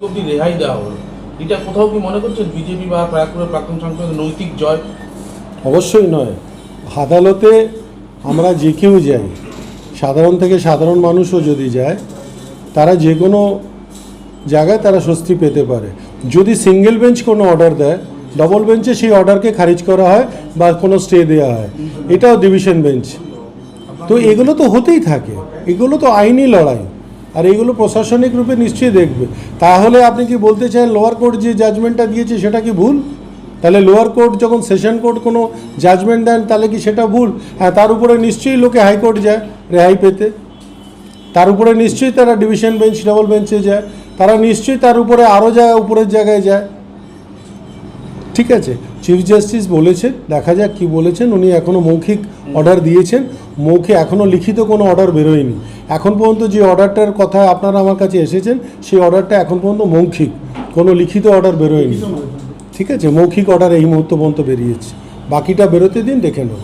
অব্দি রেহাই দেওয়া হলো। এটা কোথাও কি মনে করছেন বিজেপি বা ব্যারাকপুরের প্রাক্তন নৈতিক জয়? অবশ্যই নয়। আদালতে আমরা যে কেউ যাই, সাধারণ থেকে সাধারণ মানুষও যদি যায়, তারা যে কোনো জায়গায় তারা স্বস্তি পেতে পারে। যদি সিঙ্গেল বেঞ্চ কোনো অর্ডার দেয় ডবল বেঞ্চে সেই অর্ডারকে খারিজ করা হয় বা কোনো স্টে দেওয়া হয়। এটাও ডিভিশন বেঞ্চ তো এগুলো তো হতেই থাকে। এগুলো তো আইনি লড়াই। আর এইগুলো প্রশাসনিক রূপে নিশ্চয়ই দেখবে। তাহলে আপনি কি বলতে চান লোয়ার কোর্ট যে জাজমেন্টটা দিয়েছে সেটা কি ভুল? তাহলে লোয়ার কোর্ট যখন সেশন কোর্ট কোনো জাজমেন্ট দেন, তাহলে কি সেটা ভুল? হ্যাঁ তার উপরে নিশ্চয়ই লোকে হাইকোর্ট যায় রেহাই পেতে। তার উপরে নিশ্চয়ই তারা ডিভিশন বেঞ্চ ডবল বেঞ্চে যায়। তারা নিশ্চয়ই তার উপরে আরও জায়গায় উপরের জায়গায় যায়। ঠিক আছে? চিফ জাস্টিস বলেছেন, দেখা যাক কি বলেছেন। উনি এখনও মৌখিক অর্ডার দিয়েছেন। মৌখে এখনও লিখিত কোনো অর্ডার বেরোয়নি। এখন পর্যন্ত যে অর্ডারটার কথা আপনারা আমার কাছে এসেছেন, সেই অর্ডারটা এখন পর্যন্ত মৌখিক। কোনো লিখিত অর্ডার বেরোয়নি। ঠিক আছে? মৌখিক অর্ডার এই মুহূর্ত পর্যন্ত বেরিয়েছে। বাকিটা বেরোতে দিন, দেখে নেব।